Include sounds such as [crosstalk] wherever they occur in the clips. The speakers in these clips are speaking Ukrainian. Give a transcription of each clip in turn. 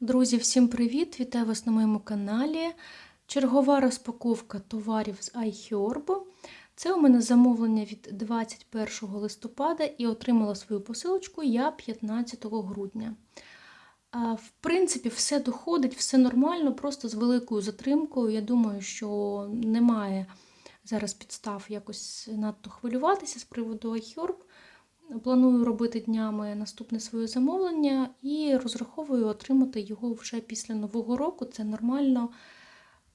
Друзі, всім привіт! Вітаю вас на моєму каналі. Чергова розпаковка товарів з iHerb. Це у мене замовлення від 21 листопада і отримала свою посилочку я 15 грудня. В принципі, все доходить, все нормально, просто з великою затримкою. Я думаю, що немає зараз підстав якось надто хвилюватися з приводу iHerb. Планую робити днями наступне своє замовлення і розраховую отримати його вже після Нового року. Це нормально.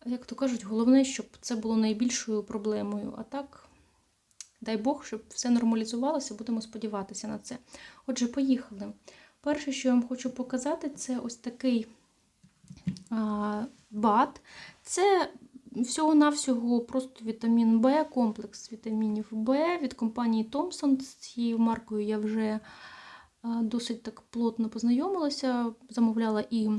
Як то кажуть, головне, щоб це було найбільшою проблемою. А так, дай Бог, щоб все нормалізувалося, будемо сподіватися на це. Отже, поїхали. Перше, що я вам хочу показати, це ось такий бат. Це всього-навсього просто вітамін Б, комплекс вітамінів Б від компанії Thomson. З цією маркою я вже досить так плотно познайомилася. Замовляла і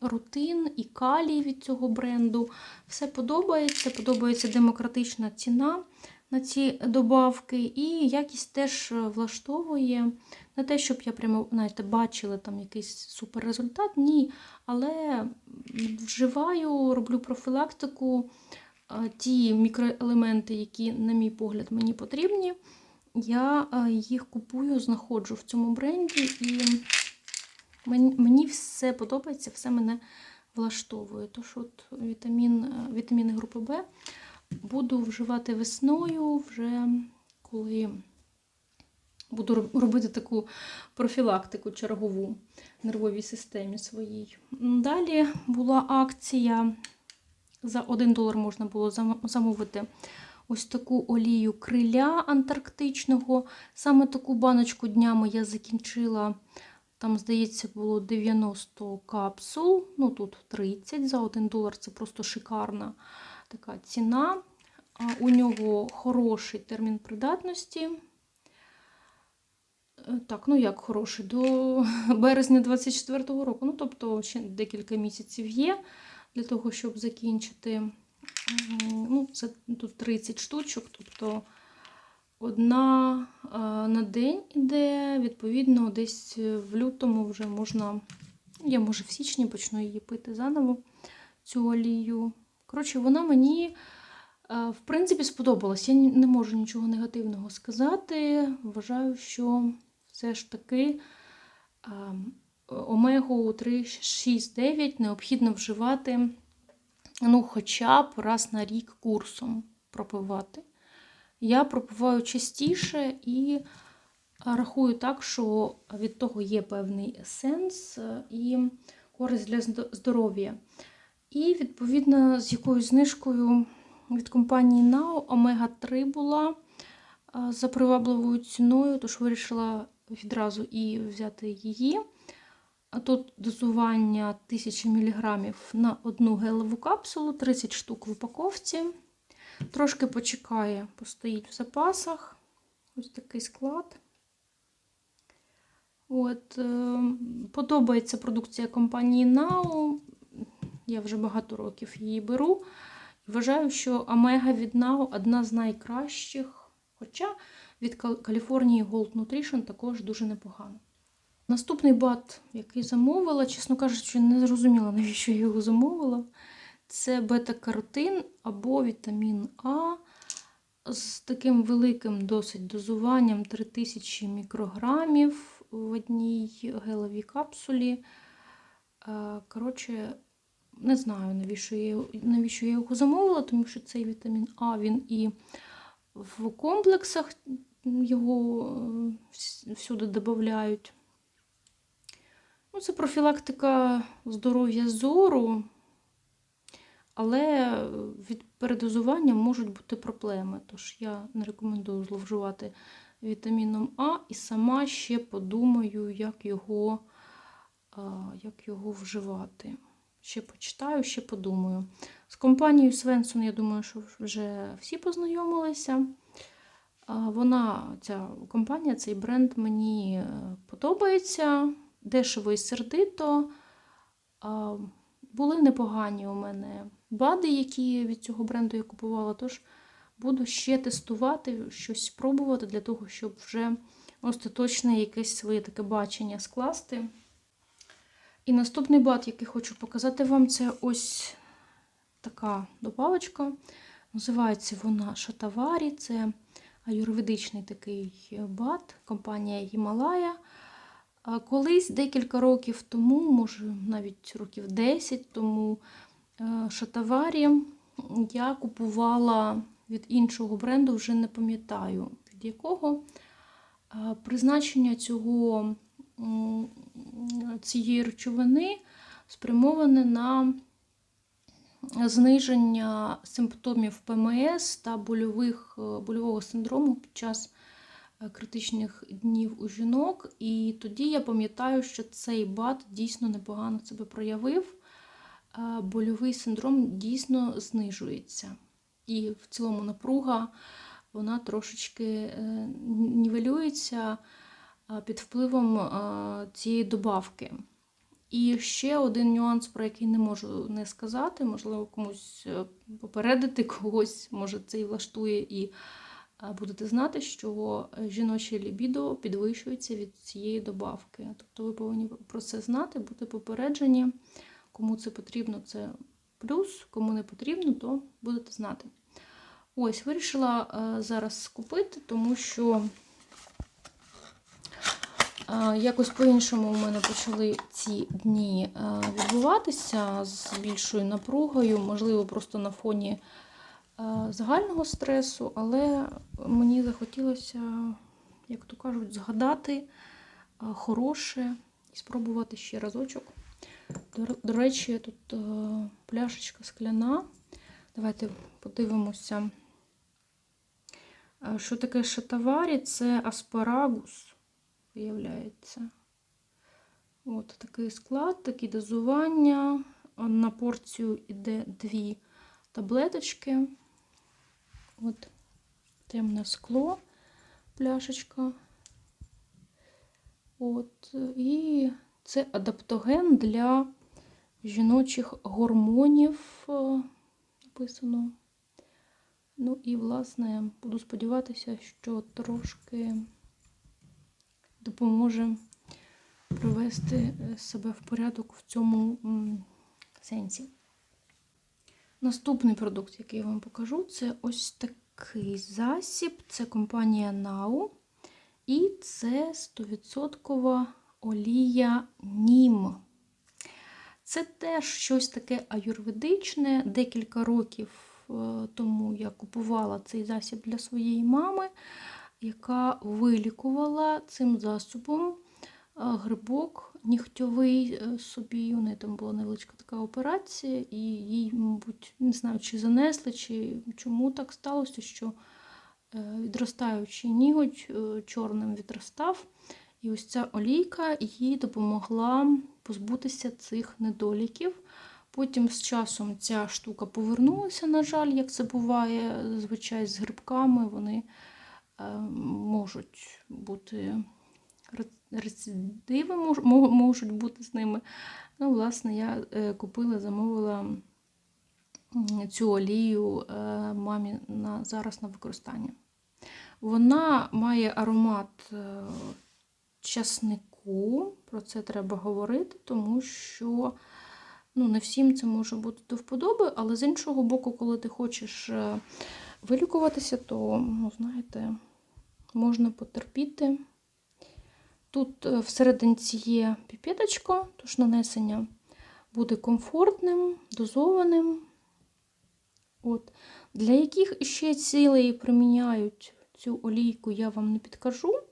рутин, і калій від цього бренду. Все подобається. Подобається демократична ціна на ці добавки, і якість теж влаштовує. Не те, щоб я прямо знаєте, бачила там якийсь супер результат, ні. Але вживаю, роблю профілактику. Ті мікроелементи, які, на мій погляд, мені потрібні, я їх купую, знаходжу в цьому бренді, і мені все подобається, все мене влаштовує. Тож от вітамін, вітаміни групи Б буду вживати весною, вже коли буду робити таку профілактику чергову нервовій системі своїй. Далі була акція. За 1 долар можна було замовити ось таку олію криля антарктичного. Саме таку баночку днями я закінчила. Там, здається, було 90 капсул. Ну, тут 30 за 1 долар. Це просто шикарна така ціна. У нього хороший термін придатності. Е, так, ну як хороший, до [laughs] березня 24-го року. Ну, тобто, ще декілька місяців є для того, щоб закінчити. Ну, Це тут 30 штучок, тобто одна на день іде, відповідно, десь в лютому вже можна, я може в січні почну її пити заново, цю олію. Коротше, вона мені, в принципі, сподобалась. Я не можу нічого негативного сказати. Вважаю, що все ж таки омегу 3, 6, 9 необхідно вживати ну, хоча б раз на рік курсом пропивати. Я пропиваю частіше і рахую так, що від того є певний сенс і користь для здоров'я. І, відповідно, з якоюсь знижкою від компанії Now Омега-3 була за привабливою ціною, тож вирішила відразу і взяти її. А тут дозування 1000 мг на одну гелеву капсулу, 30 штук в упаковці. Трошки почекає, постоїть в запасах. Ось такий склад. От, е, Подобається продукція компанії Now. Я вже багато років її беру. Вважаю, що Омега від Now одна з найкращих. Хоча від Каліфорнії Gold Nutrition також дуже непогано. Наступний бат, який замовила, чесно кажучи, не зрозуміла, навіщо я його замовила. Це бета-каротин або вітамін А з таким великим досить дозуванням 3000 мікрограмів в одній гелевій капсулі. Коротше, не знаю, навіщо я, навіщо я його замовила, тому що цей вітамін А він і в комплексах його е, всюди додають. Ну, Це профілактика здоров'я зору, але від передозування можуть бути проблеми. Тож я не рекомендую зловживати вітаміном А і сама ще подумаю, як його, як його вживати. Ще почитаю, ще подумаю. З компанією Свенсон, я думаю, що вже всі познайомилися. Вона, ця компанія, цей бренд мені е, подобається дешево і сердито. Були непогані у мене бади, які від цього бренду я купувала, тож буду ще тестувати, щось спробувати для того, щоб вже остаточне якесь своє таке бачення скласти. І наступний бат, який хочу показати вам, це ось така добавочка. Називається вона Шатаварі. Це аюрведичний такий бат, компанія Гімалая. Колись декілька років тому, може навіть років 10 тому, е, Шатаварі я купувала від іншого бренду, вже не пам'ятаю від якого. Е, Призначення цього, цієї речовини спрямоване на зниження симптомів ПМС та больових, е, больового синдрому під час е, критичних днів у жінок. І тоді я пам'ятаю, що цей бат дійсно непогано себе проявив. Е, Больовий синдром дійсно знижується. І в цілому напруга вона трошечки нівелюється під впливом е, цієї добавки. І ще один нюанс, про який не можу не сказати, можливо, комусь е, попередити [laughs] когось, може це і влаштує, і е, будете знати, що жіноче лібідо підвищується від цієї добавки. Тобто ви повинні про це знати, бути попереджені. Кому це потрібно, це плюс, кому не потрібно, то будете знати. Ось, вирішила е, зараз купити, тому що е, якось по-іншому у мене почали ці дні е, відбуватися з більшою напругою, можливо, просто на фоні е, загального стресу, але мені захотілося, як то кажуть, згадати е, хороше і спробувати ще разочок. До, речі, тут пляшечка скляна. Давайте подивимося. Що таке шатаварі? Це аспарагус, виявляється. От такий склад, такі дозування. На порцію йде дві таблеточки. От темне скло, пляшечка. От, і це адаптоген для жіночих гормонів. е, Написано. Ну і, власне, буду сподіватися, що трошки допоможе привести е, себе в порядок в цьому сенсі. Наступний продукт, який я вам покажу, це ось такий засіб. Це компанія Now. І це 100% олія Нім. Це теж щось таке аюрведичне. Декілька років е, тому я купувала цей засіб для своєї мами, яка вилікувала цим засобом грибок нігтьовий е, собі. У неї там була невеличка така операція, і їй, мабуть, не знаю, чи занесли, чи чому так сталося, що е, відростаючий ніготь е, чорним відростав. І ось ця олійка їй допомогла позбутися цих недоліків. Потім з часом ця штука повернулася, на жаль, як це буває зазвичай з грибками. Вони можуть бути рецидиви, можуть бути з ними. Ну, власне, я е, купила, замовила цю олію е, мамі на, зараз на використання. Вона має аромат е, часнику, про це треба говорити, тому що ну, не всім це може бути до вподоби, але з іншого боку, коли ти хочеш е, вилікуватися, то, ну, знаєте, можна потерпіти. Тут е, всерединці є піпеточка, тож нанесення буде комфортним, дозованим. От. Для яких ще цілей приміняють цю олійку, я вам не підкажу.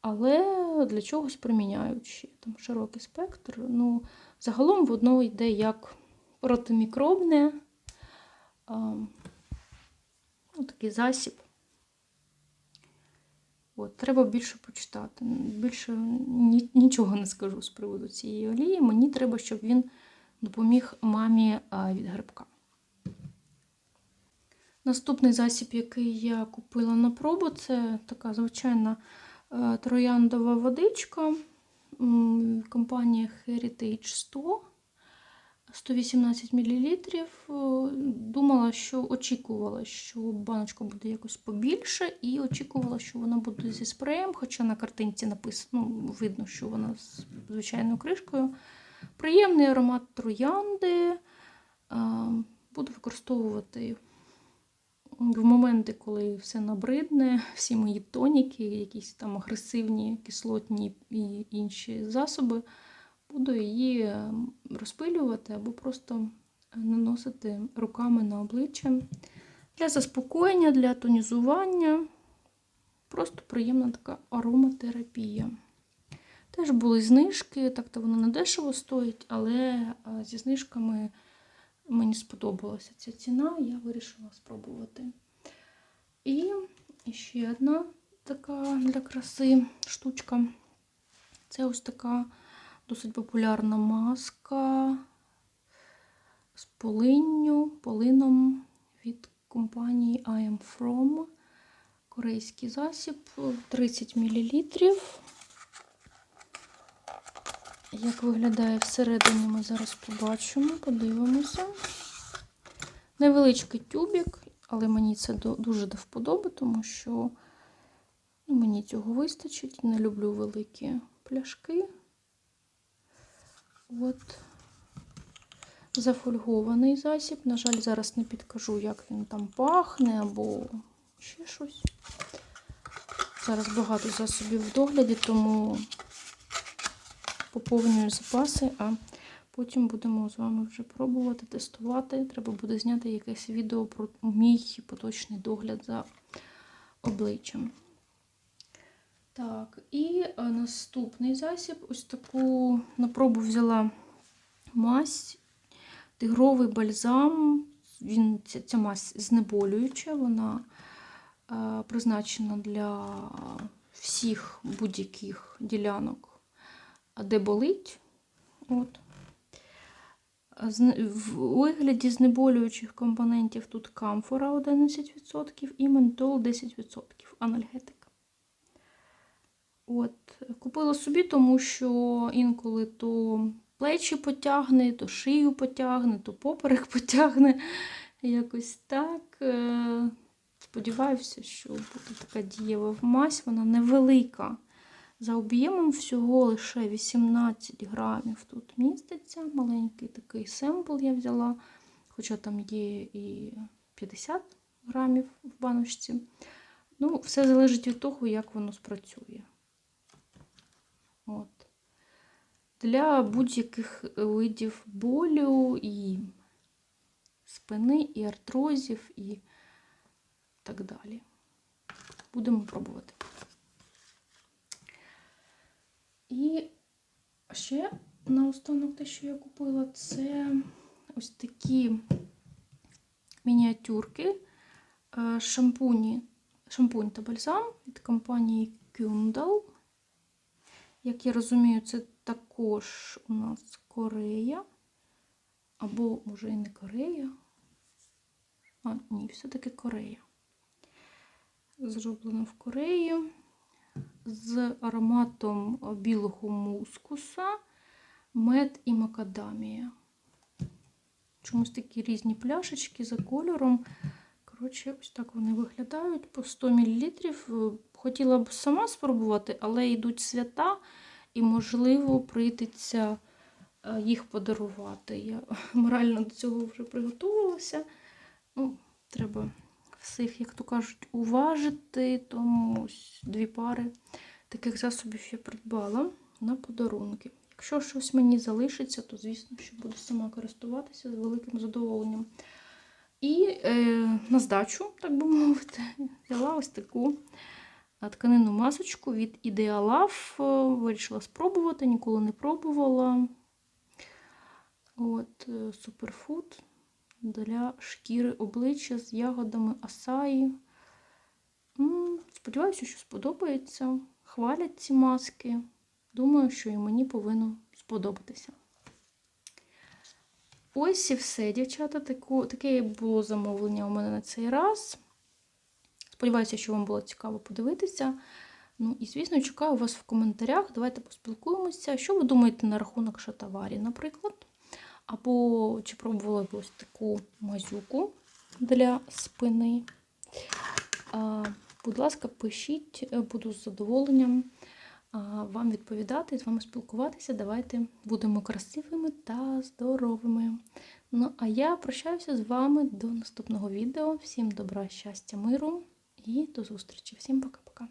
Але для чогось приміняють ще там широкий спектр. Ну, загалом воно йде як протимікробне, а, ну, такий засіб. От, треба більше почитати. Більше ні, нічого не скажу з приводу цієї олії. Мені треба, щоб він допоміг мамі від грибка. Наступний засіб, який я купила на пробу, це така звичайна е, трояндова водичка. Компанія Heritage 100. 118 мл. Думала, що очікувала, що баночка буде якось побільше, і очікувала, що вона буде зі спреєм, хоча на картинці написано, ну, видно, що вона з звичайною кришкою. Приємний аромат троянди. Буду використовувати в моменти, коли все набридне, [laughs] всі мої тоніки, якісь там агресивні, кислотні і інші засоби. Буду її е, розпилювати або просто наносити руками на обличчя для заспокоєння, для тонізування. Просто приємна така ароматерапія. Теж були знижки, так-то воно не дешево стоїть, але е, зі знижками мені сподобалася ця ціна, я вирішила спробувати. І ще одна така для краси штучка. Це ось така досить популярна маска з полинню, полином від компанії I am From. Корейський засіб 30 мл. Як виглядає всередині, ми зараз побачимо, подивимося. Невеличкий тюбик, але мені це дуже до вподоби, тому що ну, мені цього вистачить. Не люблю великі пляшки. От зафольгований засіб. На жаль, зараз не підкажу, як він там пахне або ще щось. Зараз багато засобів в догляді, тому поповнюю запаси, а потім будемо з вами вже пробувати, тестувати. Треба буде зняти якесь відео про мій поточний догляд за обличчям. Так, і е, наступний засіб, ось таку на пробу взяла мазь, тигровий бальзам. Він, Ця, ця мазь знеболююча, вона е, призначена для всіх будь-яких ділянок, де болить. От. В вигляді знеболюючих компонентів тут камфора 11% і ментол 10% анальгетика. От, Купила собі, тому що інколи то плечі потягне, то шию потягне, то поперек [laughs] потягне. Якось так. Е, сподіваюся, що буде така дієва мазь, вона невелика. За об'ємом всього лише 18 грамів тут міститься. Маленький такий семпл я взяла, хоча там є і 50 грамів в баночці. Ну, Все залежить від того, як воно спрацює. От. Для будь-яких видів болю і спини, і артрозів, і так далі. Будемо пробувати. І ще наостанок те, що я купила, це ось такі мініатюрки, е, шампуні, шампунь та бальзам від компанії Kyundal. Як я розумію, це також у нас Корея. Або, може, і не Корея. А, ні, все-таки Корея. Зроблено в Кореї з ароматом білого мускуса, мед і макадамія. Чомусь такі різні пляшечки за кольором. Коротше, ось так вони виглядають по 100 мл. Хотіла б сама спробувати, але йдуть свята, і, можливо, прийдеться е, їх подарувати. Я [laughs] морально до цього вже приготувалася. Ну, Треба всіх, як то кажуть, уважити. Тому дві пари таких засобів я придбала на подарунки. Якщо щось мені залишиться, то, звісно, що буду сама користуватися з великим задоволенням. І е, на здачу, так би мовити, [laughs] взяла ось таку тканинну масочку від Idealaf. Вирішила спробувати, ніколи не пробувала. От, Суперфуд для шкіри обличчя з ягодами асаї. Сподіваюся, що сподобається. Хвалять ці маски. Думаю, що і мені повинно сподобатися. Ось і все, дівчата. Таке було замовлення у мене на цей раз. Сподіваюся, що вам було цікаво подивитися. Ну і, звісно, чекаю вас в коментарях. Давайте поспілкуємося. Що ви думаєте на рахунок шатаварі, наприклад? або чи пробували ви ось таку мазюку для спини. Будь ласка, пишіть, буду з задоволенням вам відповідати, з вами спілкуватися. Давайте будемо красивими та здоровими. Ну, а я прощаюся з вами до наступного відео. Всім добра, щастя, миру і до зустрічі. Всім пока-пока.